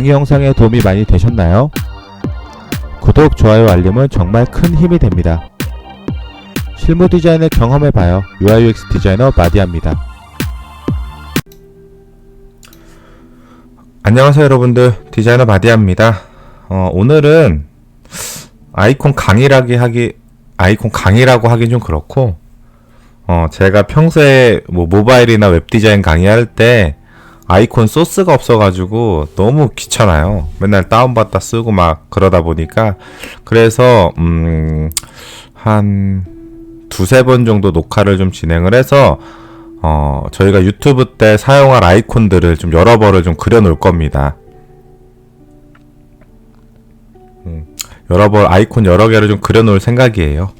강의 영상에 도움이 많이 되셨나요? 구독, 좋아요, 알림은 정말 큰 힘이 됩니다. 실무 디자인을 경험해봐요. UI/UX 디자이너 마디아입니다. 안녕하세요 여러분들 디자이너 마디아입니다 어, 오늘은 아이콘 강의라기 하기 아이콘 강의라고 하긴 좀 그렇고 어, 제가 평소에 뭐 모바일이나 웹 디자인 강의할 때 아이콘 소스가 없어가지고 너무 귀찮아요 맨날 다운받다 쓰고 막 그러다 보니까 그래서 음 한 두세 번 정도 녹화를 좀 진행을 해서 어, 저희가 유튜브 때 사용할 아이콘들을 좀 여러 벌을 좀 그려 놓을 겁니다. 음, 여러 벌 아이콘 여러 개를 좀 그려 놓을 생각이에요.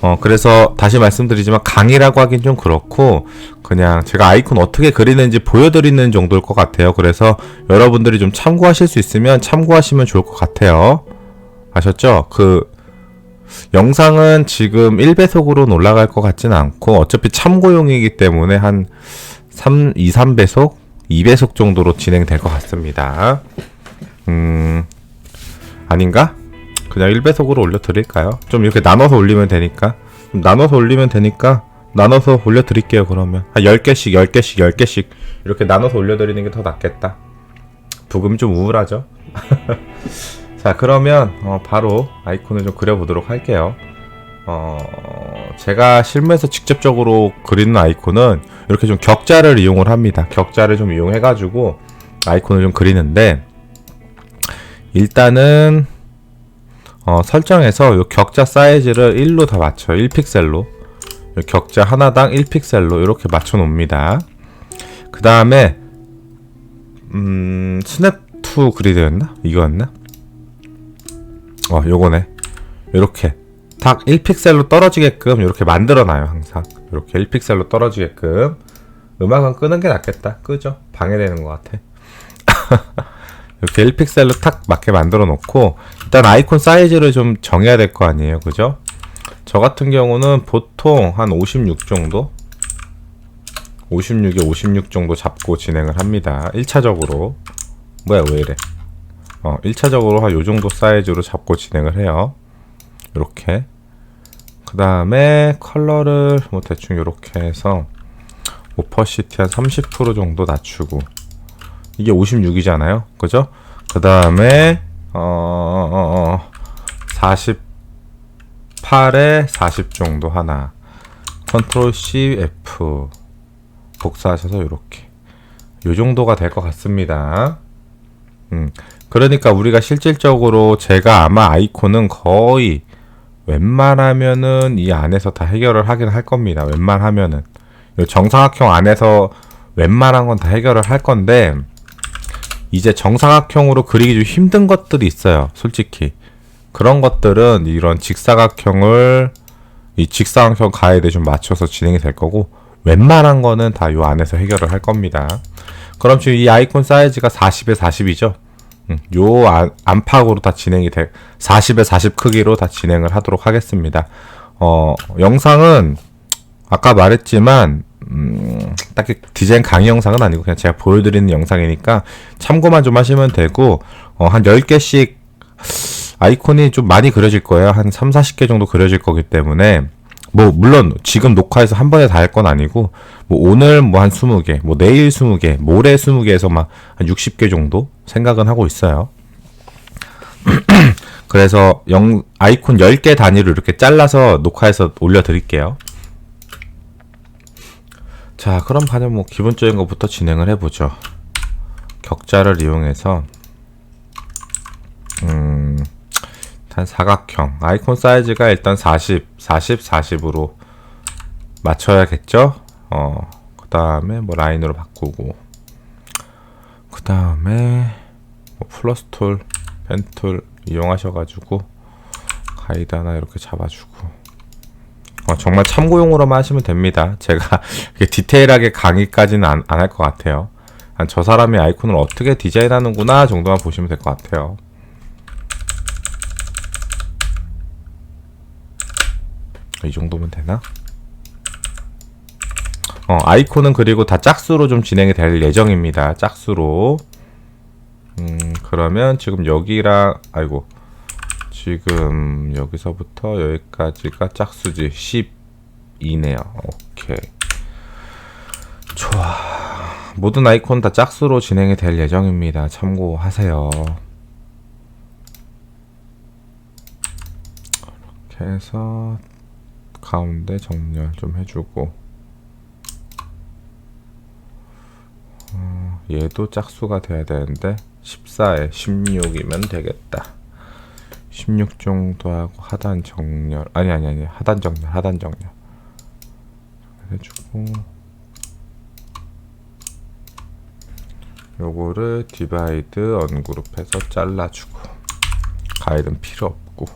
어, 그래서 다시 말씀드리지만 강의라고 하긴 좀 그렇고 그냥 제가 아이콘 어떻게 그리는지 보여드리는 정도일 것 같아요. 그래서 여러분들이 좀 참고하실 수 있으면 참고하시면 좋을 것 같아요. 아셨죠? 그 영상은 지금 1배속으로는 올라갈 것 같지는 않고 어차피 참고용이기 때문에 한 3, 2, 3배속? 2배속 정도로 진행될 것 같습니다. 음, 아닌가? 그냥 1배속으로 올려드릴까요? 좀 이렇게 나눠서 올리면 되니까. 좀 나눠서 올리면 되니까 나눠서 올려드릴게요, 그러면. 한 10개씩, 10개씩, 10개씩 이렇게 나눠서 올려드리는 게 더 낫겠다. 부금 좀 우울하죠? 자 그러면 어, 바로 아이콘을 좀 그려보도록 할게요 어, 제가 실무에서 직접적으로 그리는 아이콘은 이렇게 좀 격자를 이용을 합니다 격자를 좀 이용해 가지고 아이콘을 좀 그리는데 일단은 어, 설정해서 이 격자 사이즈를 1로 다 맞춰요 1픽셀로 격자 하나당 1픽셀로 이렇게 맞춰 놓습니다 그 다음에 음, 스냅2 그리드였나? 이거였나? 어, 요거네. 요렇게 딱 1픽셀로 떨어지게끔 이렇게 만들어놔요, 항상. 이렇게 1픽셀로 떨어지게끔. 음악은 끄는 게 낫겠다. 끄죠? 방해되는 것 같아. 이렇게 1픽셀로 탁 맞게 만들어 놓고 일단 아이콘 사이즈를 좀 정해야 될 거 아니에요. 그죠? 저 같은 경우는 보통 한 56 정도 56에 56 정도 잡고 진행을 합니다. 1차적으로 뭐야 왜 이래 어, 1차적으로 한 요 정도 사이즈로 잡고 진행을 해요. 이렇게. 그 다음에 컬러를 뭐 대충 이렇게 해서 오퍼시티 한 30% 정도 낮추고 이게 56이잖아요. 그죠? 그 다음에 어, 어, 어, 48에 40 정도 하나 컨트롤 C F 복사하셔서 이렇게 요 정도가 될 것 같습니다. 음. 그러니까 우리가 실질적으로 제가 아마 아이콘은 거의 웬만하면은 이 안에서 다 해결을 하긴 할 겁니다. 웬만하면은 정사각형 안에서 웬만한 건 다 해결을 할 건데 이제 정사각형으로 그리기 좀 힘든 것들이 있어요. 솔직히 그런 것들은 이런 직사각형을 이 직사각형 가이드에 좀 맞춰서 진행이 될 거고 웬만한 거는 다요 안에서 해결을 할 겁니다. 그럼 지금 이 아이콘 사이즈가 40에 40이죠. 음, 요 안, 안팎으로 다 진행이 돼 40에 40 크기로 다 진행을 하도록 하겠습니다. 어, 영상은 아까 말했지만 음, 딱히 디자인 강의 영상은 아니고 그냥 제가 보여드리는 영상이니까 참고만 좀 하시면 되고 어, 한 10개씩 아이콘이 좀 많이 그려질 거예요. 한 3, 40개 정도 그려질 거기 때문에 뭐 물론 지금 녹화해서 한 번에 다 할 건 아니고 뭐 오늘 뭐 한 20개, 뭐 내일 20개, 모레 20개에서 막 한 60개 정도 생각은 하고 있어요. 그래서 영, 아이콘 10개 단위로 이렇게 잘라서 녹화해서 올려 드릴게요. 자, 그럼 가장 뭐 기본적인 것부터 진행을 해 보죠. 격자를 이용해서 음단 사각형 아이콘 사이즈가 일단 40, 40, 40으로 맞춰야겠죠? 어, 그 다음에 뭐 라인으로 바꾸고 그 다음에 뭐 플러스 툴, 펜툴 이용하셔가지고 가이드 하나 이렇게 잡아주고 어, 정말 참고용으로만 하시면 됩니다. 제가 디테일하게 강의까지는 안 할 것 같아요. 한 저 사람의 아이콘을 어떻게 디자인하는구나 정도만 보시면 될 것 같아요. 이 정도면 되나? 어, 아이콘은 그리고 다 짝수로 좀 진행이 될 예정입니다. 짝수로. 음, 그러면 지금 여기랑 아이고 지금 여기서부터 여기까지가 짝수지 12네요. 오케이. 좋아. 모든 아이콘 다 짝수로 진행이 될 예정입니다. 참고하세요. 이렇게 해서 가운데 정렬 좀 해주고 어, 얘도 짝수가 돼야 되는데 14에 16이면 되겠다. 16 정도 하고 하단 정렬. 아니 아니 아니. 하단 정렬 하단 정렬. 해주고. 요거를 디바이드 언그룹해서 잘라주고. 가이드는 필요 없고.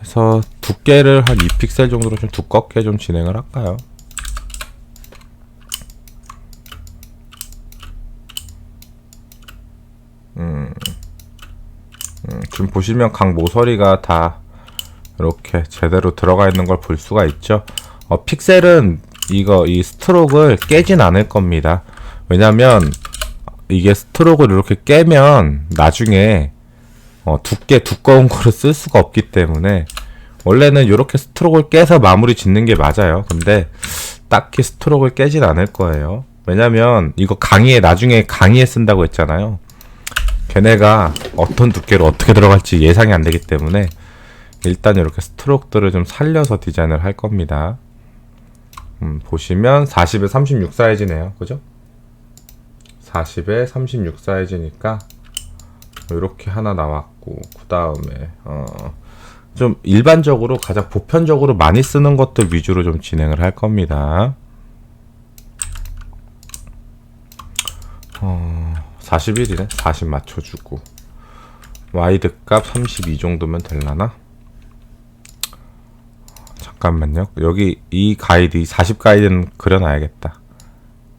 해서 두께를 한 2픽셀 정도로 좀 두껍게 좀 진행을 할까요? 지금 보시면 각 모서리가 다 이렇게 제대로 들어가 있는 걸 볼 수가 있죠. 어, 픽셀은 이거 이 스트로크를 깨진 않을 겁니다. 왜냐면 이게 스트로크를 이렇게 깨면 나중에 어, 두께 두꺼운 거를 쓸 수가 없기 때문에 원래는 이렇게 스트로크를 깨서 마무리 짓는 게 맞아요. 근데 딱히 스트로크를 깨진 않을 거예요. 왜냐면 이거 강의에 나중에 강의에 쓴다고 했잖아요. 걔네가 어떤 두께로 어떻게 들어갈지 예상이 안 되기 때문에 일단 이렇게 스트로크들을 좀 살려서 디자인을 할 겁니다. 음, 보시면 40에 36 사이즈네요. 그죠? 40에 36 사이즈니까 이렇게 하나 나왔고 그 다음에 어, 좀 일반적으로 가장 보편적으로 많이 쓰는 것들 위주로 좀 진행을 할 겁니다. 어, 41이네. 40 맞춰주고 와이드 값 32 정도면 될라나? 잠깐만요. 여기 이 가이드, 이40 가이드는 그려놔야겠다.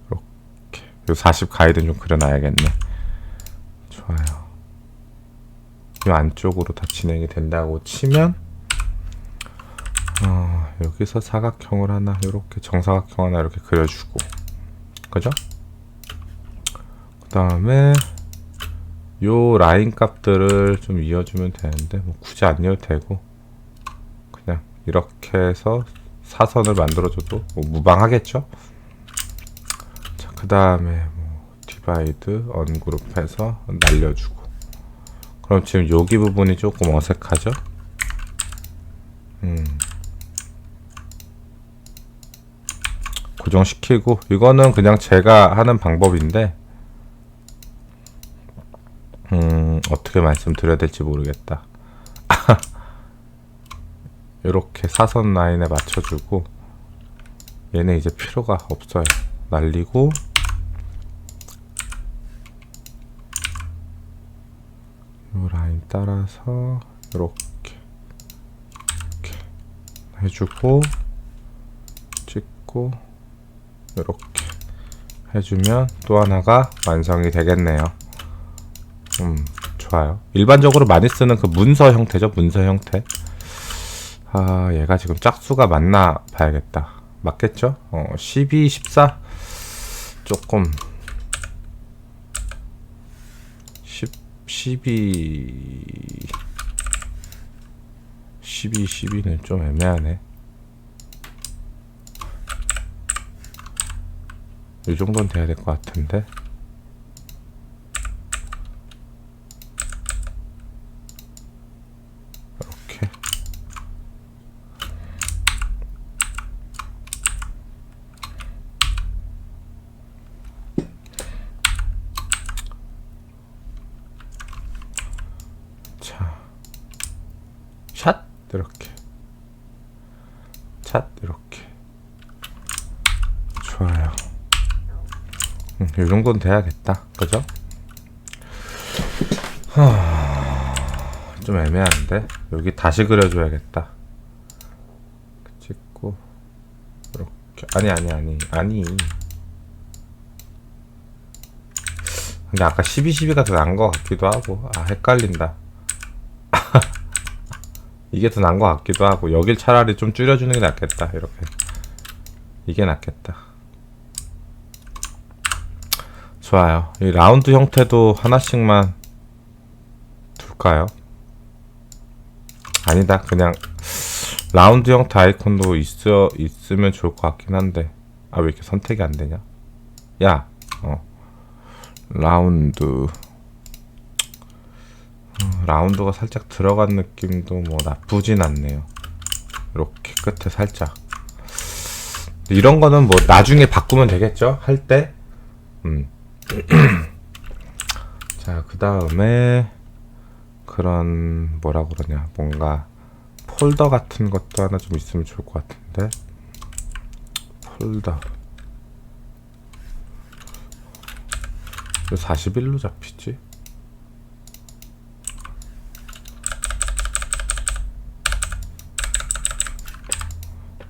이렇게. 요40 가이드는 좀 그려놔야겠네. 좋아요. 이 안쪽으로 다 진행이 된다고 치면 어, 여기서 사각형을 하나 이렇게 정사각형 하나 이렇게 그려주고 그죠? 그 다음에 요 라인 값들을 좀 이어주면 되는데 뭐 굳이 안 이어도 되고 그냥 이렇게 해서 사선을 만들어줘도 뭐 무방하겠죠? 자, 그 다음에 뭐 디바이드 언그룹 해서 날려주고 그럼 지금 여기 부분이 조금 어색하죠? 음. 고정시키고 이거는 그냥 제가 하는 방법인데 음, 어떻게 말씀드려야 될지 모르겠다. 이렇게 사선 라인에 맞춰주고 얘는 이제 필요가 없어요. 날리고 이 라인 따라서 이렇게 이렇게 해주고 찍고 이렇게 해주면 또 하나가 완성이 되겠네요. 음, 좋아요. 일반적으로 많이 쓰는 그 문서 형태죠, 문서 형태. 아, 얘가 지금 짝수가 맞나 봐야겠다. 맞겠죠? 어, 12, 14? 조금. 10, 12. 12, 12는 좀 애매하네. 이 정도는 돼야 될 것 같은데. 이렇게. 자, 샷 이렇게, 샷 이렇게. 좋아요. 음, 이 정도는 돼야겠다. 그죠? 하... 좀 애매한데? 여기 다시 그려줘야겠다. 찍고, 이렇게. 아니, 아니, 아니, 아니. 근데 아까 12, 12가 더것 같기도 하고, 아, 헷갈린다. 이게 더것 같기도 하고, 여길 차라리 좀 줄여주는 게 낫겠다. 이렇게. 이게 낫겠다. 좋아요. 이 라운드 형태도 하나씩만 둘까요? 아니다. 그냥 라운드 형태 아이콘도 있어 있으면 좋을 것 같긴 한데 아 왜 이렇게 선택이 안 되냐? 야, 어 라운드 어, 라운드가 살짝 들어간 느낌도 뭐 나쁘진 않네요. 이렇게 끝에 살짝 이런 거는 뭐 나중에 바꾸면 되겠죠? 할 때. 음. 자, 그 다음에 그런 뭐라 그러냐 뭔가 폴더 같은 것도 하나 좀 있으면 좋을 것 같은데 폴더 왜 41로 잡히지?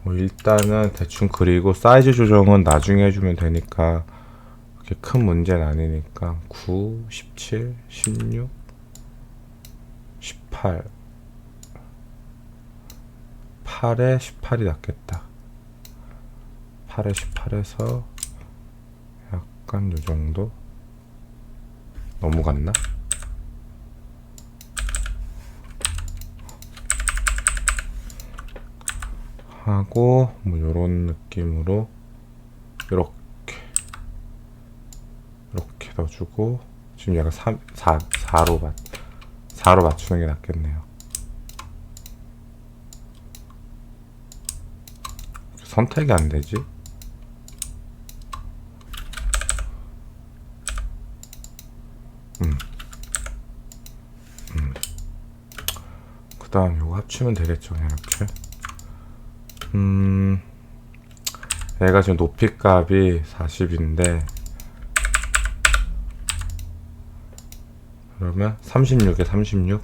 뭐 일단은 대충 그리고 사이즈 조정은 나중에 해주면 되니까 큰 문제는 아니니까 9, 17, 16, 18 8에 18이 낫겠다. 8에 18에서 약간 요 정도? 너무 갔나? 하고 뭐 요런 느낌으로 이렇게 넣어주고 지금 약간 3, 4, 4로 맞 4로 맞추는 게 낫겠네요 선택이 안 되지 음. 음. 그 다음 요거 합치면 되겠죠 이렇게 음, 얘가 지금 높이 값이 40인데, 그러면 36에 36?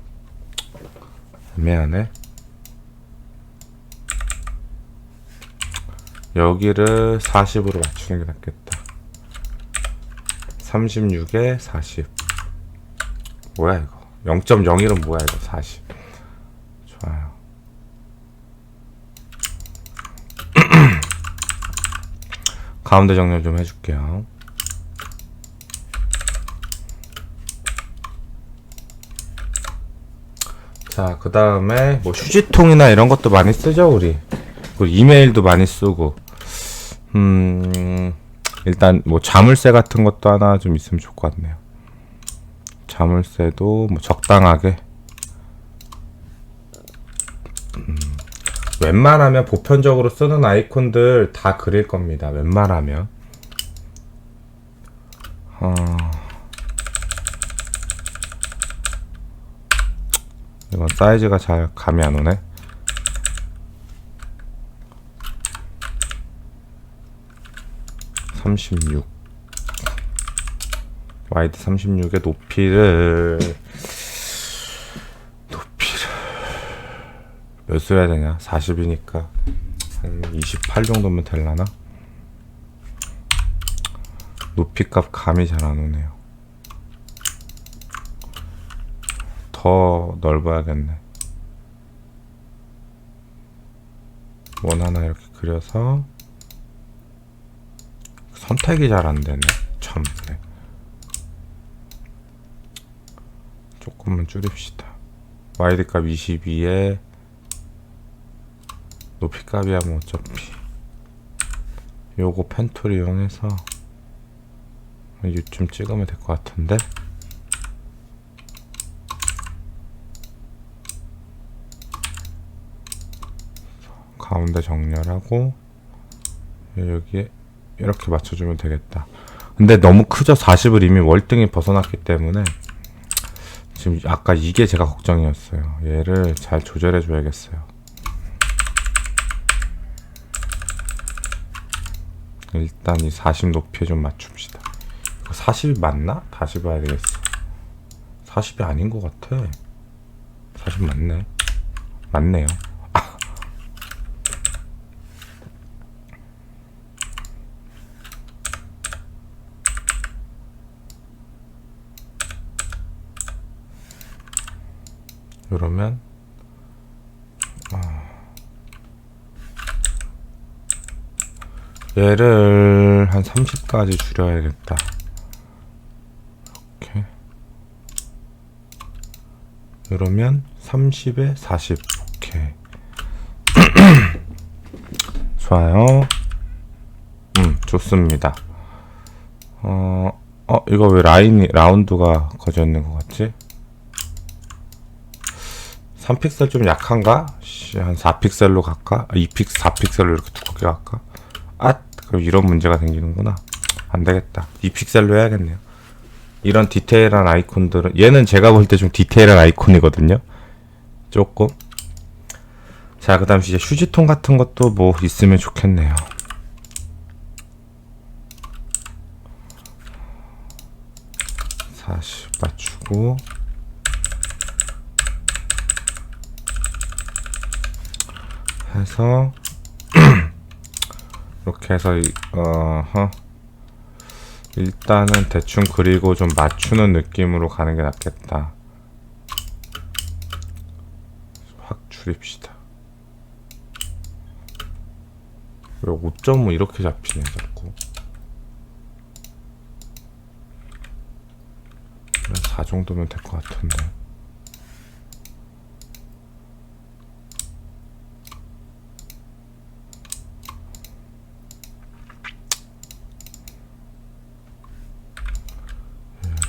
애매하네. 여기를 40으로 맞추는 게 낫겠다. 36에 40. 뭐야, 이거. 0.01은 뭐야, 이거. 40. 좋아요. 가운데 정렬 좀 해줄게요. 자, 그 다음에 뭐 휴지통이나 이런 것도 많이 쓰죠, 우리. 그리고 이메일도 많이 쓰고. 음, 일단 뭐 자물쇠 같은 것도 하나 좀 있으면 좋을 것 같네요. 자물쇠도 뭐 적당하게. 웬만하면 보편적으로 쓰는 아이콘들 다 그릴 겁니다. 웬만하면. 어... 이건 사이즈가 잘 감이 안 오네. 삼십육. 와이드 36의 높이를 몇수 해야 되냐? 40이니까 한28 정도면 될라나? 높이 값 감이 잘 안 오네요. 더 넓어야겠네. 원 하나 이렇게 그려서 선택이 잘 안 되네. 참. 네. 조금만 줄입시다. 와이드 값 22에 높이 값이야 뭐 어차피 요거 펜툴 이용해서 요쯤 찍으면 될 것 같은데 가운데 정렬하고 여기에 이렇게 맞춰주면 되겠다 근데 너무 크죠 40을 이미 월등히 벗어났기 때문에 지금 아까 이게 제가 걱정이었어요 얘를 잘 조절해 줘야겠어요 일단 이 40 높이에 좀 맞춥시다. 이거 40이 맞나? 다시 봐야 되겠어. 40이 아닌 것 같아. 40 맞네. 맞네요. 이러면 아. 얘를 한 30까지 줄여야겠다. 이렇게 이러면 30에 40 오케이. 좋아요. 음 좋습니다. 어, 어 이거 왜 라인이 라운드가 거졌는 것 같지? 3픽셀 좀 약한가? 씨, 한 4픽셀로 갈까? 아, 2픽 4픽셀로 이렇게 두껍게 갈까? 아 그럼 이런 문제가 생기는구나 안 되겠다 2픽셀로 해야겠네요 이런 디테일한 아이콘들은 얘는 제가 볼 때 좀 디테일한 아이콘이거든요. 조금. 자, 그다음 이제 휴지통 같은 것도 뭐 있으면 좋겠네요. 사십 맞추고 해서 이렇게 해서 이- 어허 일단은 대충 그리고 좀 맞추는 느낌으로 가는 게 낫겠다. 확 줄입시다. 왜5.5 이렇게 잡히네 자꾸. 4 정도면 될 것 같은데.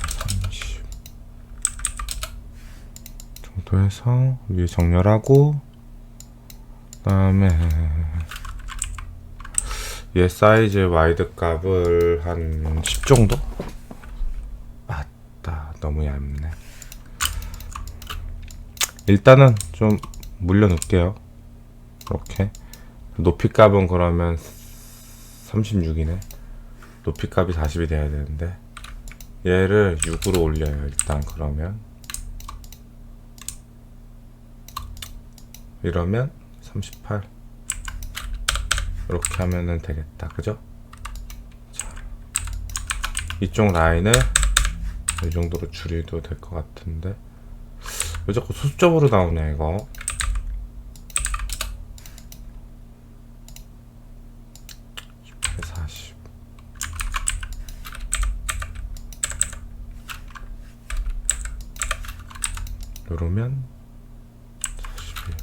삼십 정도 해서 위에 정렬하고 그 다음에 얘 사이즈 와이드 값을 한 10 정도? 맞다. 너무 얇네. 일단은 좀 물려 놓을게요. 이렇게. 높이 값은 그러면 36이네. 높이 값이 40이 돼야 되는데 얘를 6으로 올려요 일단 그러면 이러면 38 이렇게 하면은 되겠다. 그죠? 자, 이쪽 라인을 이 정도로 줄여도 될 것 같은데. 왜 자꾸 수적으로 나오냐 이거? 40 이러면 41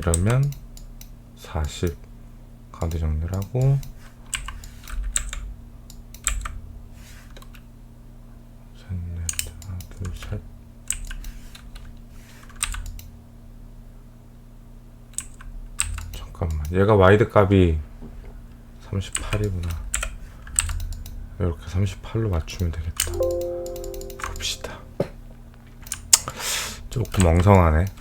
이러면 40 가운데 정렬하고 셋넷 하나 둘셋. 잠깐만. 얘가 와이드 값이 38이구나. 이렇게 38로 맞추면 되겠다. 봅시다. 조금 엉성하네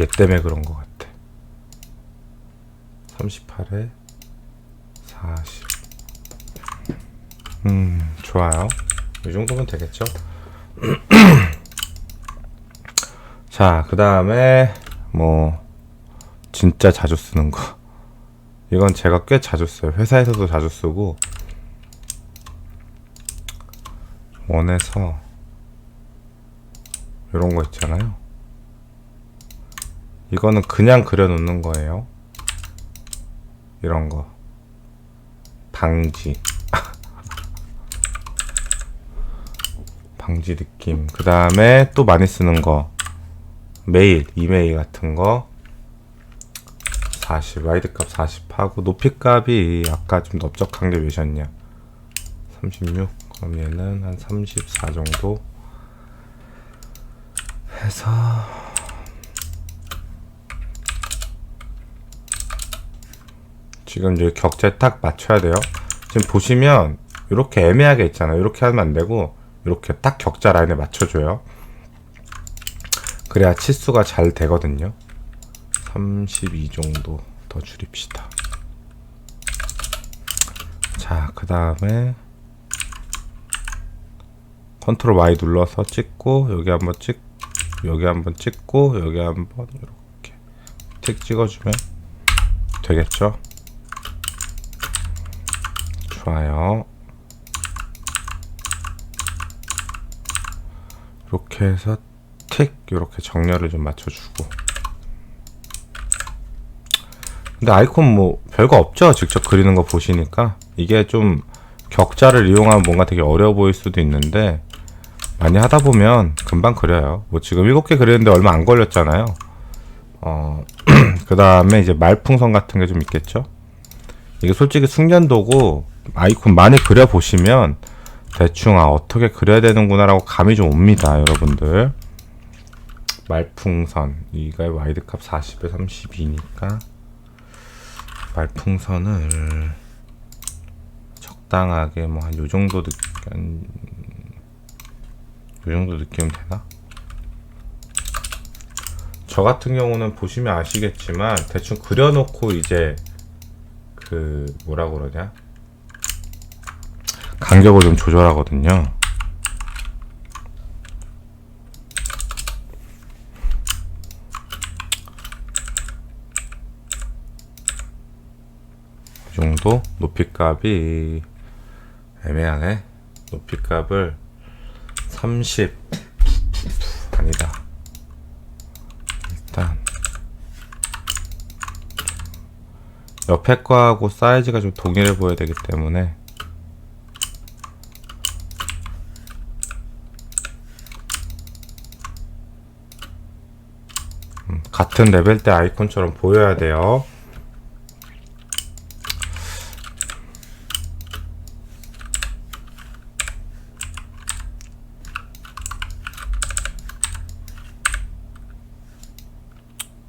얘 때문에 그런 것 같아 38에 40 음, 좋아요. 이 정도면 되겠죠? 자, 그 다음에, 뭐, 진짜 자주 쓰는 거. 이건 제가 꽤 자주 써요. 회사에서도 자주 쓰고, 원에서, 이런 거 있잖아요. 이거는 그냥 그려놓는 거예요. 이런 거. 방지. 방지 느낌. 그 다음에 또 많이 쓰는 거. 메일, 이메일 같은 거. 40, 와이드 값 40 하고, 높이 값이 아까 좀 넓적한 게 몇이었냐. 36. 그럼 얘는 한 34 정도 해서. 지금 여기 격자에 딱 맞춰야 돼요. 지금 보시면, 이렇게 애매하게 있잖아요. 이렇게 하면 안 되고, 이렇게 딱 격자 라인에 맞춰줘요. 그래야 치수가 잘 되거든요. 32 정도 더 줄입시다. 자, 그 다음에 컨트롤 Y 눌러서 찍고 여기 한번 찍, 여기 한번 찍고 여기 한번 이렇게 틱 찍어주면 되겠죠? 좋아요. 이렇게 해서 틱 이렇게 정렬을 좀 맞춰주고 근데 아이콘 뭐 별거 없죠 직접 그리는 거 보시니까 이게 좀 격자를 이용하면 뭔가 되게 어려워 보일 수도 있는데 많이 하다 보면 금방 그려요. 뭐 지금 7개 그리는데 얼마 안 걸렸잖아요. 어, 그 다음에 이제 말풍선 같은 게 좀 있겠죠? 이게 솔직히 숙련도고 아이콘 많이 그려보시면 대충 아, 어떻게 그려야 되는구나 라고 감이 좀 옵니다, 여러분들. 말풍선. 이가 와이드값 40에 32니까 말풍선을 적당하게 뭐 한 요 정도 느낌 한, 요 정도 느끼면 되나? 저 같은 경우는 보시면 아시겠지만 대충 그려놓고 이제 그 뭐라 그러냐 간격을 좀 조절하거든요. 이 정도 높이 값이 애매하네. 높이 값을 30 아니다. 일단 옆에 거하고 사이즈가 좀 동일해 보여야 되기 때문에 음, 같은 레벨대 아이콘처럼 보여야 돼요.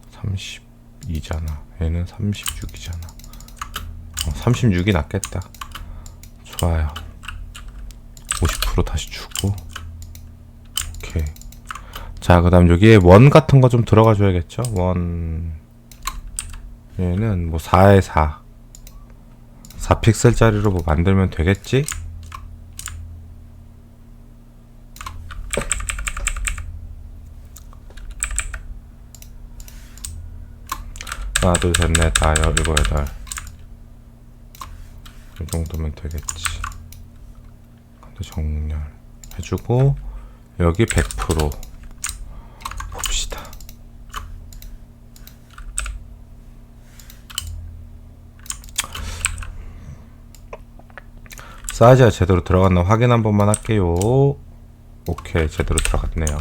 삼십이잖아 얘는 36이잖아. 어, 36이 낫겠다. 좋아요. 50% 다시 주고. 자, 그 다음 여기에 원 같은 거 좀 들어가 줘야겠죠? 원. 얘는 뭐 4에 4. 4픽셀짜리로 뭐 만들면 되겠지? 하나, 둘, 셋, 넷, 다, 열, 일곱, 여덟. 이 정도면 되겠지. 정렬 해주고, 여기 100% 봅시다. 사이즈가 제대로 들어갔나 확인 한 번만 할게요. 오케이, 제대로 들어갔네요.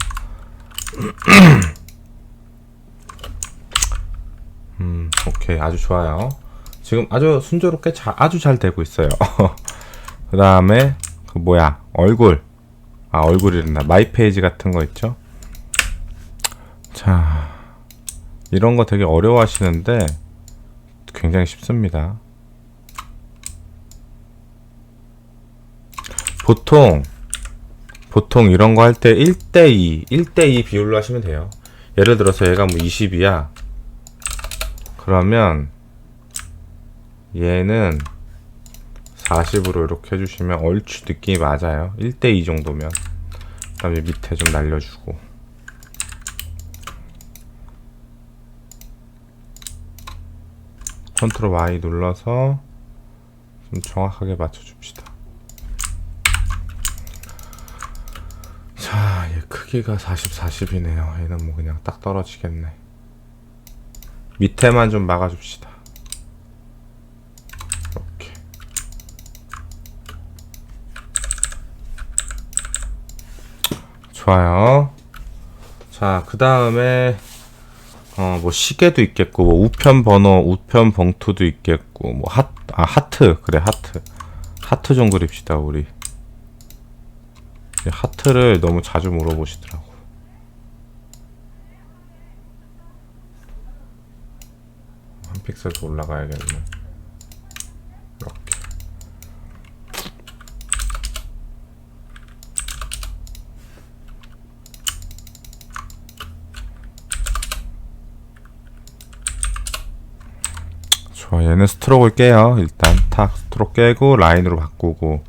음, 오케이, 아주 좋아요. 지금 아주 순조롭게 자, 아주 잘 되고 있어요. 그 다음에, 그 뭐야, 얼굴. 아, 얼굴이랬나. 마이 페이지 같은 거 있죠? 자, 이런 거 되게 어려워 하시는데, 굉장히 쉽습니다. 보통, 보통 이런 거 할 때 1대2, 1대2 비율로 하시면 돼요. 예를 들어서 얘가 뭐 20이야. 그러면, 얘는 40으로 이렇게 해주시면 얼추 느낌이 맞아요. 1대2 정도면. 그 다음에 밑에 좀 날려주고. 컨트롤 Y 눌러서 좀 정확하게 맞춰줍시다. 자, 얘 크기가 40, 40이네요. 얘는 뭐 그냥 딱 떨어지겠네. 밑에만 좀 막아줍시다. 좋아요. 자, 그 다음에 어, 뭐 시계도 있겠고, 뭐 우편 번호, 우편 봉투도 있겠고, 뭐 하, 아 하트 그래 하트, 하트 좀 그립시다 우리. 이 하트를 너무 자주 물어보시더라고. 한 픽셀 더 올라가야겠네. 이렇게. 좋아 얘는 스트로크를 깨요. 일단 탁 스트로크 깨고 라인으로 바꾸고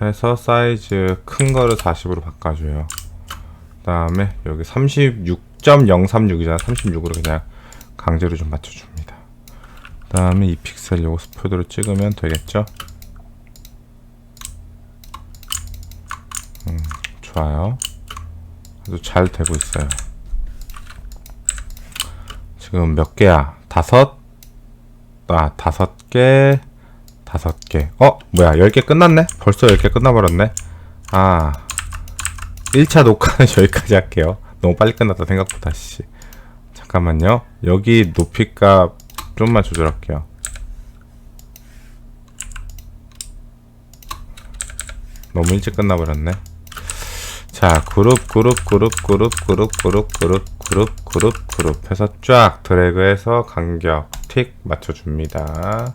해서 사이즈 큰 거를 40으로 바꿔줘요. 그 다음에 여기 36.036이잖아. 36으로 그냥 강제로 좀 맞춰줍니다. 그 다음에 이 픽셀 요거 스푸드로 찍으면 되겠죠? 음 좋아요. 아주 잘 되고 있어요. 지금 몇 개야? 다섯 아, 다섯 개, 다섯 개. 어, 뭐야, 열 개 끝났네? 벌써 열 개 끝나버렸네? 아. 1차 녹화는 여기까지 할게요. 너무 빨리 끝났다, 생각보다, 씨. 잠깐만요. 여기 높이값 좀만 조절할게요. 너무 일찍 끝나버렸네. 자, 그룹, 그룹, 그룹, 그룹, 그룹, 그룹, 그룹, 그룹, 그룹, 그룹 해서 쫙 드래그해서 간격 틱 맞춰줍니다.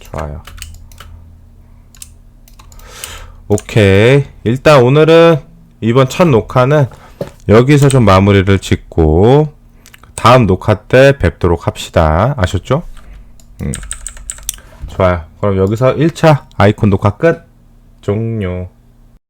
좋아요. 오케이. 일단 오늘은 이번 첫 녹화는 여기서 좀 마무리를 짓고 다음 녹화 때 뵙도록 합시다. 아셨죠? 음. 좋아요. 그럼 여기서 1차 아이콘 녹화 끝. 종료.